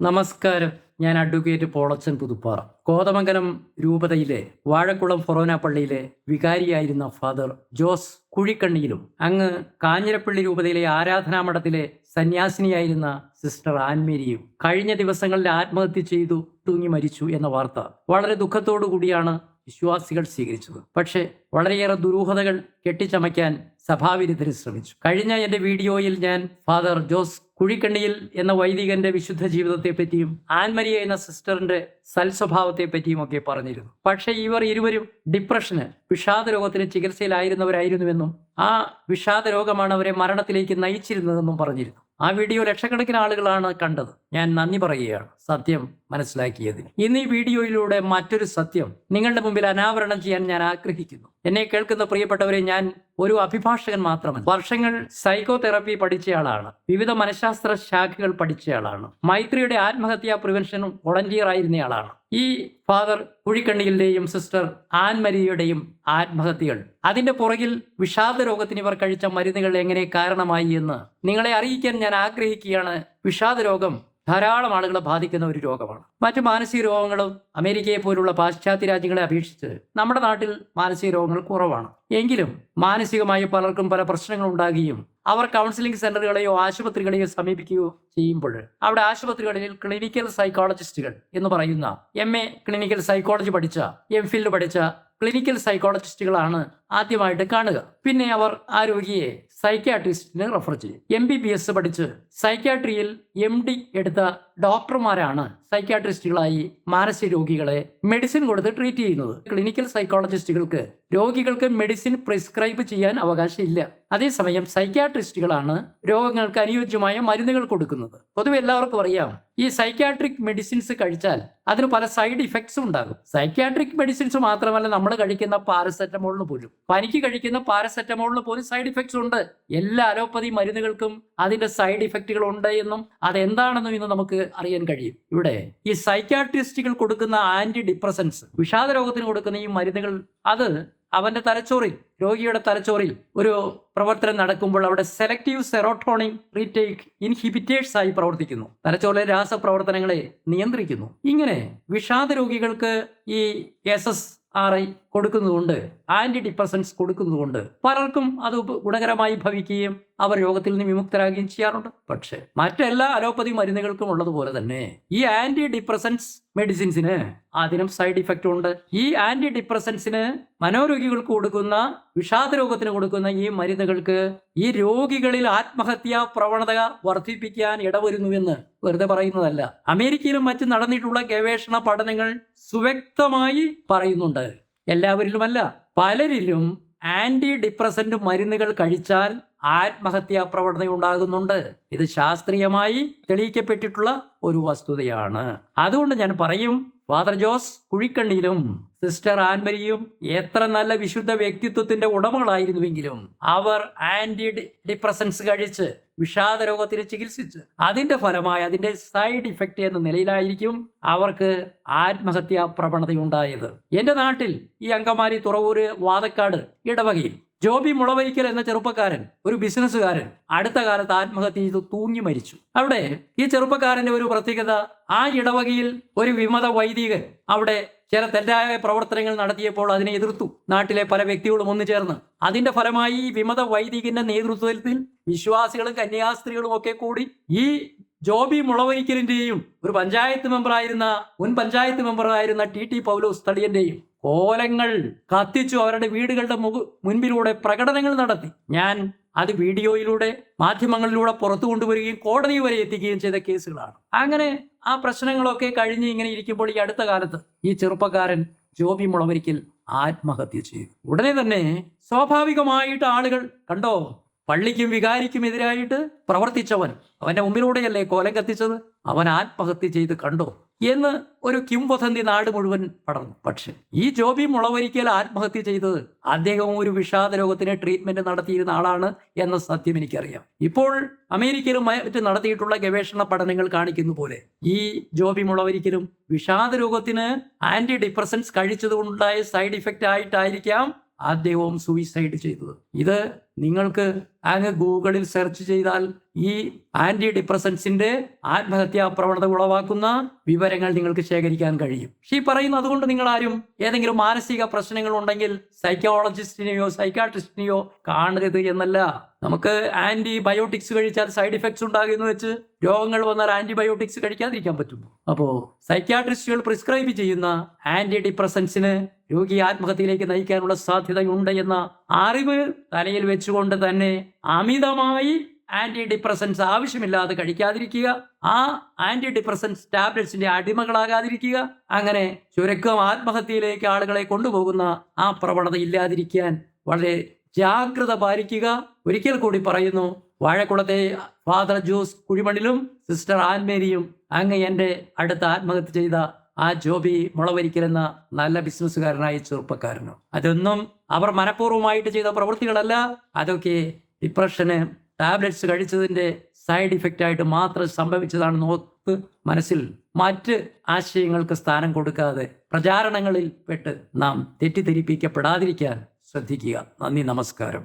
നമസ്കാരം. ഞാൻ അഡ്വക്കേറ്റ് പോളച്ചൻ പുതുപ്പാറ. കോതമംഗലം രൂപതയിലെ വാഴക്കുളം ഫൊറോന പള്ളിയിലെ വികാരിയായിരുന്ന ഫാദർ ജോസ് കുഴിക്കണ്ണിയിലും അങ്ങ് കാഞ്ഞിരപ്പള്ളി രൂപതയിലെ ആരാധനാ മഠത്തിലെ സന്യാസിനിയായിരുന്ന സിസ്റ്റർ ആൻമേരിയും കഴിഞ്ഞ ദിവസങ്ങളിൽ ആത്മഹത്യ ചെയ്തു തൂങ്ങി മരിച്ചു എന്ന വാർത്ത വളരെ ദുഃഖത്തോടു കൂടിയാണ് വിശ്വാസികൾ സ്വീകരിച്ചത്. പക്ഷേ വളരെയേറെ ദുരൂഹതകൾ കെട്ടിച്ചമയ്ക്കാൻ സഭാവിരുദ്ധർ ശ്രമിച്ചു. കഴിഞ്ഞ എന്റെ വീഡിയോയിൽ ഞാൻ ഫാദർ ജോസ് കുഴിക്കണ്ണിയിൽ എന്ന വൈദികന്റെ വിശുദ്ധ ജീവിതത്തെ പറ്റിയും ആൻമരിയ എന്ന സിസ്റ്ററിന്റെ സൽസ്വഭാവത്തെ പറ്റിയും ഒക്കെ പറഞ്ഞിരുന്നു. പക്ഷേ ഇവർ ഇരുവരും ഡിപ്രഷന് വിഷാദ രോഗത്തിന് ചികിത്സയിലായിരുന്നവരായിരുന്നുവെന്നും ആ വിഷാദ രോഗമാണ് അവരെ മരണത്തിലേക്ക് നയിച്ചിരുന്നതെന്നും പറഞ്ഞിരുന്നു. ആ വീഡിയോ ലക്ഷക്കണക്കിന് ആളുകളാണ് കണ്ടത്. ഞാൻ നന്ദി പറയുകയാണ്. സത്യം മനസ്സിലാക്കിയത് ഇന്ന് ഈ വീഡിയോയിലൂടെ മറ്റൊരു സത്യം നിങ്ങളുടെ മുമ്പിൽ അനാവരണം ചെയ്യാൻ ഞാൻ ആഗ്രഹിക്കുന്നു. എന്നെ കേൾക്കുന്ന പ്രിയപ്പെട്ടവരെ ഞാൻ ഒരു അഭിഭാഷകൻ മാത്രമല്ല. വർഷങ്ങൾ സൈക്കോ തെറപ്പി പഠിച്ചയാളാണ് വിവിധ മനഃശാസ്ത്ര ശാഖകൾ പഠിച്ചയാളാണ് മൈത്രിയുടെ ആത്മഹത്യാ പ്രിവെൻഷൻ വോളണ്ടിയർ ആയിരുന്നയാളാണ് ഈ ഫാദർ കുഴിക്കണ്ണിയിലെയും സിസ്റ്റർ ആൻമരിയുടെയും ആത്മഹത്യകൾ അതിന്റെ പുറകിൽ വിഷാദ രോഗത്തിന് ഇവർ കഴിച്ച മരുന്നുകൾ എങ്ങനെ കാരണമായി എന്ന് നിങ്ങളെ അറിയിക്കാൻ ഞാൻ ആഗ്രഹിക്കുകയാണ്. വിഷാദ രോഗം ധാരാളം ആളുകളെ ബാധിക്കുന്ന ഒരു രോഗമാണ്. മറ്റു മാനസിക രോഗങ്ങളും അമേരിക്കയെ പോലുള്ള പാശ്ചാത്യ രാജ്യങ്ങളെ അപേക്ഷിച്ച് നമ്മുടെ നാട്ടിൽ മാനസിക രോഗങ്ങൾ കുറവാണ്. എങ്കിലും മാനസികമായി പലർക്കും പല പ്രശ്നങ്ങൾ ഉണ്ടാകുകയും അവർ കൗൺസിലിംഗ് സെന്ററുകളെയോ ആശുപത്രികളെയോ സമീപിക്കുകയോ ചെയ്യുമ്പോൾ അവിടെ ആശുപത്രികളിൽ ക്ലിനിക്കൽ സൈക്കോളജിസ്റ്റുകൾ എന്ന് പറയുന്ന എം എ ക്ലിനിക്കൽ സൈക്കോളജി പഠിച്ച എം ഫിൽഡ് പഠിച്ച ക്ലിനിക്കൽ സൈക്കോളജിസ്റ്റുകളാണ് ആദ്യമായിട്ട് കാണുക. പിന്നെ അവർ ആ രോഗിയെ സൈക്യാട്രിസ്റ്റിന് റെഫർ ചെയ്യും. എം ബി ബി എസ് പഠിച്ച് സൈക്യാട്രിയിൽ എം ഡി എടുത്ത ഡോക്ടർമാരാണ് സൈക്യാട്രിസ്റ്റുകളായി മാനസിക രോഗികളെ മെഡിസിൻ കൊടുത്ത് ട്രീറ്റ് ചെയ്യുന്നത്. ക്ലിനിക്കൽ സൈക്കോളജിസ്റ്റുകൾക്ക് രോഗികൾക്ക് മെഡിസിൻ പ്രിസ്ക്രൈബ് ചെയ്യാൻ അവകാശമില്ല. അതേസമയം സൈക്യാട്രിസ്റ്റുകളാണ് രോഗങ്ങൾക്ക് അനുയോജ്യമായ മരുന്നുകൾ കൊടുക്കുന്നത്. പൊതുവെ എല്ലാവർക്കും അറിയാം ഈ സൈക്യാട്രിക് മെഡിസിൻസ് കഴിച്ചാൽ അതിന് പല സൈഡ് ഇഫക്ട്സും ഉണ്ടാകും. സൈക്യാട്രിക് മെഡിസിൻസ് മാത്രമല്ല നമ്മൾ കഴിക്കുന്ന പാരസെറ്റമോളിന് പോലും. പനിക്ക് കഴിക്കുന്ന പാരസെറ്റമോളിന് പോലും സൈഡ് ഇഫക്ട്സ് ഉണ്ട്. എല്ലാ അലോപ്പതി മരുന്നുകൾക്കും അതിന്റെ സൈഡ് ഇഫക്റ്റുകൾ ഉണ്ട് എന്നും അതെന്താണെന്നും ഇന്ന് നമുക്ക് അറിയാൻ കഴിയും. ഇവിടെ ഈ സൈക്യാട്രിസ്റ്റുകൾ കൊടുക്കുന്ന ആന്റി ഡിപ്രസൻസ് വിഷാദ രോഗത്തിന് കൊടുക്കുന്ന ഈ മരുന്നുകൾ അത് അവന്റെ തലച്ചോറിൽ രോഗിയുടെ തലച്ചോറിൽ ഒരു പ്രവർത്തനം നടക്കുമ്പോൾ അവിടെ സെലക്റ്റീവ് സെറോട്ടോണിൻ റീടേക്ക് ഇൻഹിബിറ്റേഴ്സ് ആയി പ്രവർത്തിക്കുന്നു. തലച്ചോറിലെ രാസപ്രവർത്തനങ്ങളെ നിയന്ത്രിക്കുന്നു. ഇങ്ങനെ വിഷാദ രോഗികൾക്ക് ഈ എസ് എസ് ആർ ഐ കൊടുക്കുന്നതുകൊണ്ട് ആന്റി ഡിപ്രസൻസ് കൊടുക്കുന്നതുകൊണ്ട് പലർക്കും അത് ഗുണകരമായി ഭവിക്കുകയും അവർ രോഗത്തിൽ നിന്ന് വിമുക്തരാകുകയും ചെയ്യാറുണ്ട്. പക്ഷേ മറ്റെല്ലാ അലോപ്പതി മരുന്നുകൾക്കും ഉള്ളതുപോലെ തന്നെ ഈ ആന്റി ഡിപ്രസൻസ് മെഡിസിൻസിന് അതിനും സൈഡ് ഇഫക്റ്റ് ഉണ്ട്. ഈ ആന്റി ഡിപ്രസൻസിന് മനോരോഗികൾക്ക് കൊടുക്കുന്ന വിഷാദ രോഗത്തിന് കൊടുക്കുന്ന ഈ മരുന്നുകൾക്ക് ഈ രോഗികളിൽ ആത്മഹത്യാ പ്രവണത വർദ്ധിപ്പിക്കാൻ ഇടവരുന്നുവെന്ന് വെറുതെ പറയുന്നതല്ല. അമേരിക്കയിലും മറ്റും നടന്നിട്ടുള്ള ഗവേഷണ പഠനങ്ങൾ സുവ്യക്തമായി പറയുന്നുണ്ട്. എല്ലാവരിലുമല്ല പലരിലും ആന്റി ഡിപ്രസന്റ് മരുന്നുകൾ കഴിച്ചാൽ ആത്മഹത്യാ പ്രവണത ഉണ്ടാകുന്നുണ്ട് ഇത് ശാസ്ത്രീയമായി തെളിയിക്കപ്പെട്ടിട്ടുള്ള ഒരു വസ്തുതയാണ്. അതുകൊണ്ട് ഞാൻ പറയും ഫാദർ ജോസ് കുഴിക്കണ്ണിയിലും സിസ്റ്റർ ആൻമരിയും എത്ര നല്ല വിശുദ്ധ വ്യക്തിത്വത്തിന്റെ ഉടമകളായിരുന്നുവെങ്കിലും അവർ ആന്റി ഡിപ്രസൻസ് കഴിച്ച് വിഷാദ രോഗത്തിന് ചികിത്സിച്ച് അതിന്റെ ഫലമായി അതിന്റെ സൈഡ് ഇഫക്റ്റ് എന്ന നിലയിലായിരിക്കും അവർക്ക് ആത്മഹത്യാ പ്രവണതയുണ്ടായത് എന്റെ നാട്ടിൽ ഈ അങ്കമാലി തുറവൂര് വാതക്കാട് ഇടവകയിൽ ജോബി മുളവരിക്കൽ എന്ന ചെറുപ്പക്കാരൻ ഒരു ബിസിനസ്സുകാരൻ അടുത്ത കാലത്ത് ആത്മഹത്യ ചെയ്ത് തൂങ്ങി മരിച്ചു. അവിടെ ഈ ചെറുപ്പക്കാരന്റെ ഒരു പ്രത്യേകത ആ ഇടവകയിൽ ഒരു വിമത വൈദികൻ അവിടെ ചില തെറ്റായ പ്രവർത്തനങ്ങൾ നടത്തിയപ്പോൾ അതിനെ എതിർത്തു. നാട്ടിലെ പല വ്യക്തികളും ഒന്നു ചേർന്ന് അതിന്റെ ഫലമായി വിമത വൈദികന്റെ നേതൃത്വത്തിൽ വിശ്വാസികളും കന്യാസ്ത്രീകളും ഒക്കെ കൂടി ഈ ജോബി മുളവരിക്കലിന്റെയും ഒരു പഞ്ചായത്ത് മെമ്പറായിരുന്ന മുൻ പഞ്ചായത്ത് മെമ്പറായിരുന്ന ടി ടി പൗലോസ് തളിയന്റെയും കോലങ്ങൾ കത്തിച്ചു അവരുടെ വീടുകളുടെ മുഖ മുൻപിലൂടെ പ്രകടനങ്ങൾ നടത്തി. ഞാൻ അത് വീഡിയോയിലൂടെ മാധ്യമങ്ങളിലൂടെ പുറത്തു കൊണ്ടുവരികയും കോടതി വരെ എത്തിക്കുകയും ചെയ്ത കേസുകളാണ്. അങ്ങനെ ആ പ്രശ്നങ്ങളൊക്കെ കഴിഞ്ഞ് ഇങ്ങനെ ഇരിക്കുമ്പോൾ ഈ അടുത്ത കാലത്ത് ഈ ചെറുപ്പക്കാരൻ ജോബി മുളവരിക്കൽ ആത്മഹത്യ ചെയ്തു. ഉടനെ തന്നെ സ്വാഭാവികമായിട്ട് ആളുകൾ കണ്ടോ പള്ളിക്കും വികാരിക്കും എതിരായിട്ട് പ്രവർത്തിച്ചവൻ അവന്റെ മുമ്പിലൂടെയല്ലേ കോലം കത്തിച്ചത്? അവൻ ആത്മഹത്യ ചെയ്ത് കണ്ടോ? എന്ന് ഒരു കിംവദന്തി നാട് മുഴുവൻ പടർന്നു. പക്ഷെ ഈ ജോബി മുളവരിക്കൽ ആത്മഹത്യ ചെയ്തത് അദ്ദേഹം ഒരു വിഷാദ രോഗത്തിന് ട്രീറ്റ്മെന്റ് നടത്തിയിരുന്ന ആളാണ് എന്ന സത്യം എനിക്കറിയാം. ഇപ്പോൾ അമേരിക്കയിലും മറ്റ് നടത്തിയിട്ടുള്ള ഗവേഷണ പഠനങ്ങൾ കാണിക്കുന്ന പോലെ ഈ ജോബി മുളവരിക്കലും വിഷാദ രോഗത്തിന് ആന്റി ഡിപ്രസൻസ് കഴിച്ചതുകൊണ്ടുണ്ടായ സൈഡ് ഇഫക്റ്റ് ആയിട്ടായിരിക്കാം അദ്ദേഹവും സൂയിസൈഡ് ചെയ്തത്. ഇത് നിങ്ങൾക്ക് അങ്ങ് ഗൂഗിളിൽ സെർച്ച് ചെയ്താൽ ഈ ആന്റി ഡിപ്രസൻസിന്റെ ആത്മഹത്യാ പ്രവണത ഉളവാക്കുന്ന വിവരങ്ങൾ നിങ്ങൾക്ക് ശേഖരിക്കാൻ കഴിയും. ഈ പറയുന്നത് അതുകൊണ്ട് നിങ്ങൾ ആരും ഏതെങ്കിലും മാനസിക പ്രശ്നങ്ങൾ ഉണ്ടെങ്കിൽ സൈക്കോളജിസ്റ്റിനെയോ സൈക്കാട്രിസ്റ്റിനെയോ കാണരുത് എന്നല്ല. നമുക്ക് ആന്റിബയോട്ടിക്സ് കഴിച്ചാൽ സൈഡ് ഇഫക്ട്സ് ഉണ്ടാകുമെന്ന് വെച്ച് രോഗങ്ങൾ വന്നാൽ ആന്റിബയോട്ടിക്സ് കഴിക്കാതിരിക്കാൻ പറ്റുമോ? അപ്പോൾ സൈക്യാട്രിസ്റ്റുകൾ പ്രിസ്ക്രൈബ് ചെയ്യുന്ന ആന്റി ഡിപ്രസൻസിന് രോഗി ആത്മഹത്യയിലേക്ക് നയിക്കാനുള്ള സാധ്യതയുണ്ട് എന്ന അറിവ് തലയിൽ വെച്ചുകൊണ്ട് തന്നെ അമിതമായി ആന്റി ഡിപ്രസൻസ് ആവശ്യമില്ലാതെ കഴിക്കാതിരിക്കുക. ആ ആന്റി ഡിപ്രസൻസ് ടാബ്ലറ്റ്സിന്റെ അടിമകളാകാതിരിക്കുക. അങ്ങനെ ചുരുക്കം ആത്മഹത്യയിലേക്ക് ആളുകളെ കൊണ്ടുപോകുന്ന ആ പ്രവണത ഇല്ലാതിരിക്കാൻ വളരെ ജാഗ്രത പാലിക്കുക. ഒരിക്കൽ കൂടി പറയുന്നു വാഴക്കുളത്തെ ഫാദർ ജോസ് കുഴിമണിലും സിസ്റ്റർ ആൻമേരിയും അങ്ങ് എന്റെ അടുത്ത് ആത്മഹത്യ ചെയ്ത ആ ജോബി മുളവരിക്കലെന്ന നല്ല ബിസിനസ്സുകാരനായ ചെറുപ്പക്കാരനോ. അതൊന്നും അവർ മനഃപൂർവമായിട്ട് ചെയ്ത പ്രവൃത്തികളല്ല. അതൊക്കെ ഡിപ്രഷന് ടാബ്ലറ്റ്സ് കഴിച്ചതിന്റെ സൈഡ് ഇഫക്റ്റ് ആയിട്ട് മാത്രം സംഭവിച്ചതാണെന്ന് ഓർത്ത് മനസ്സിൽ മറ്റ് ആശയങ്ങൾക്ക് സ്ഥാനം കൊടുക്കാതെ പ്രചാരണങ്ങളിൽ പെട്ട് നാം തെറ്റിദ്ധരിപ്പിക്കപ്പെടാതിരിക്കാൻ ശ്രദ്ധിക്കുക. നന്ദി നമസ്കാരം.